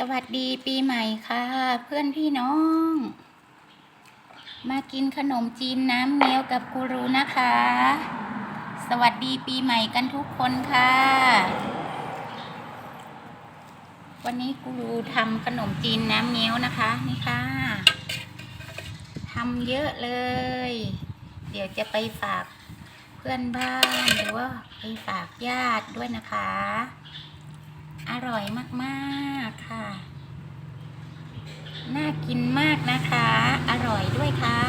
สวัสดีปีใหม่ค่ะ เพื่อนพี่น้อง มากินขนมจีนน้ำเงี้ยวกับกูรูนะคะ สวัสดีปีใหม่กันทุกคนค่ะ วันนี้กูรูทำขนมจีนน้ำเงี้ยวนะคะนี่ค่ะทำเยอะเลย เดี๋ยวจะไปฝากเพื่อนบ้านหรือว่าไปฝากญาติด้วยนะคะอร่อยมาก ๆ ค่ะ น่ากินมากนะคะ อร่อยด้วยค่ะ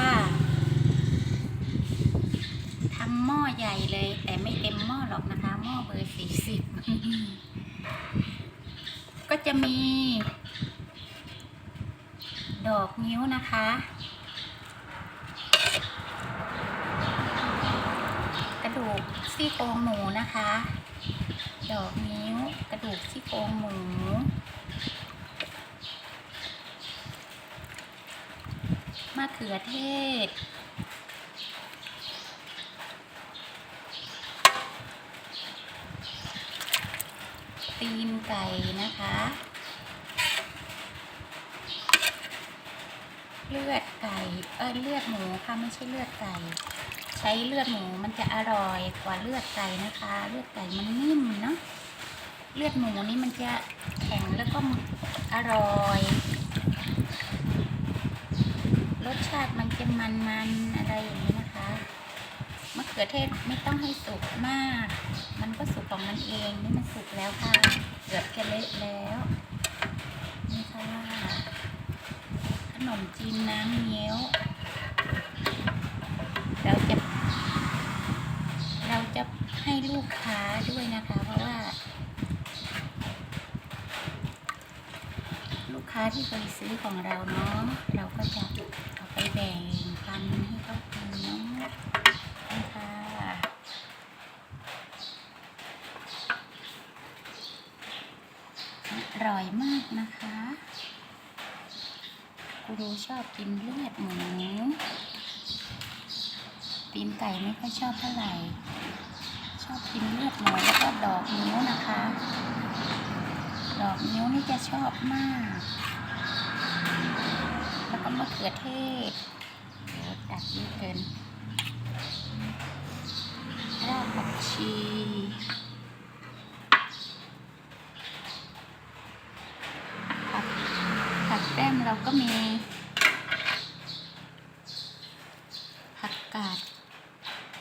ทำหม้อใหญ่เลย แต่ไม่เต็มหม้อหรอกนะคะ หม้อเบอร์สี่สิบก็จะมี ดอกนิ้วนะคะกระดูกซี่โครงหมูนะคะ ดอกนิ้ว กระดูกซี่โครงหมู มะเขือเทศ ตีนไก่นะคะ เลือดไก่ เออเลือดหมูค่ะไม่ใช่เลือดไก่ ใช้เลือดหมูมันจะอร่อยกว่าเลือดไก่นะคะ เลือดไก่มันนิ่มเนาะ เลือดหมูนี่มันจะแข็งแล้วก็อร่อย รสชาติมันจะมันๆอะไรอย่างนี้นะคะมะเขือเทศไม่ต้องให้สุกมาก มันก็สุกของมันเองนี่มันสุกแล้วค่ะเกือบจะเละแล้วนี่ค่ะขนมจีนน้ำเงี้ยวเราจะ เราจะให้ลูกค้าด้วยนะคะ เพราะว่า ลูกค้าที่เคยซื้อของเราเนาะเราก็จะเอาไปแบ่งปันให้เขากินเนาะนี่ค่ะอร่อยมากนะคะกูรูชอบกินเลือดหมูตีนไก่ไม่ค่อยชอบเท่าไหร่ ชอบกินเลือดหมูแล้วก็ดอกนิ้วนะคะ ดอกนิ้วนี่จะชอบมาก แล้วก็มะเขือเทศโอ้ตัดเยอะเกินรากผักชีผักผักแป้มเราก็มี ผักกาด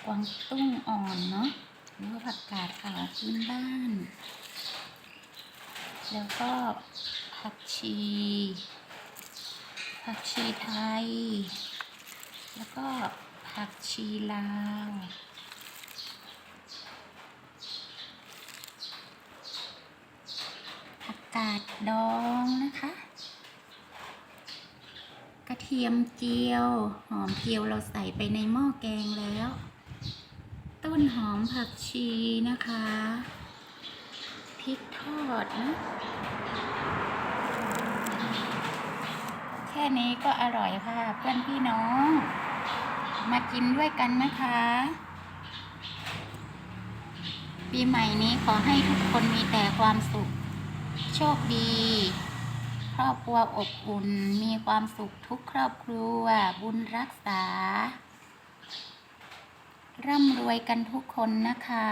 กวางตุ้งอ่อนเนาะหรือว่าผักกาดขาวพื้นบ้าน แล้วก็ผักชี ผักชีไทย แล้วก็ผักชีลาวผักกาดดองนะคะ กระเทียมเจียว หอมเจียวเราใส่ไปในหม้อแกงแล้ว ต้นหอมผักชีนะคะ ริกทอดนะแค่นี้ก็อร่อยค่ะ เพื่อนพี่น้อง มากินด้วยกันนะคะ ปีใหม่นี้ขอให้ทุกคนมีแต่ความสุข โชคดี ครอบครัวอบอุ่น มีความสุขทุกครอบครัว บุญรักษา ร่ำรวยกันทุกคนนะคะ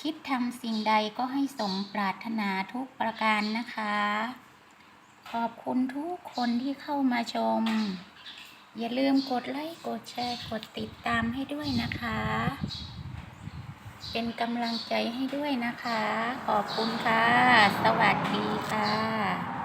คิดทำสิ่งใดก็ให้สมปรารถนาทุกประการนะคะ ขอบคุณทุกคนที่เข้ามาชม อย่าลืมกดไลค์ กดแชร์ กดติดตามให้ด้วยนะคะ เป็นกำลังใจให้ด้วยนะคะ ขอบคุณค่ะ สวัสดีค่ะ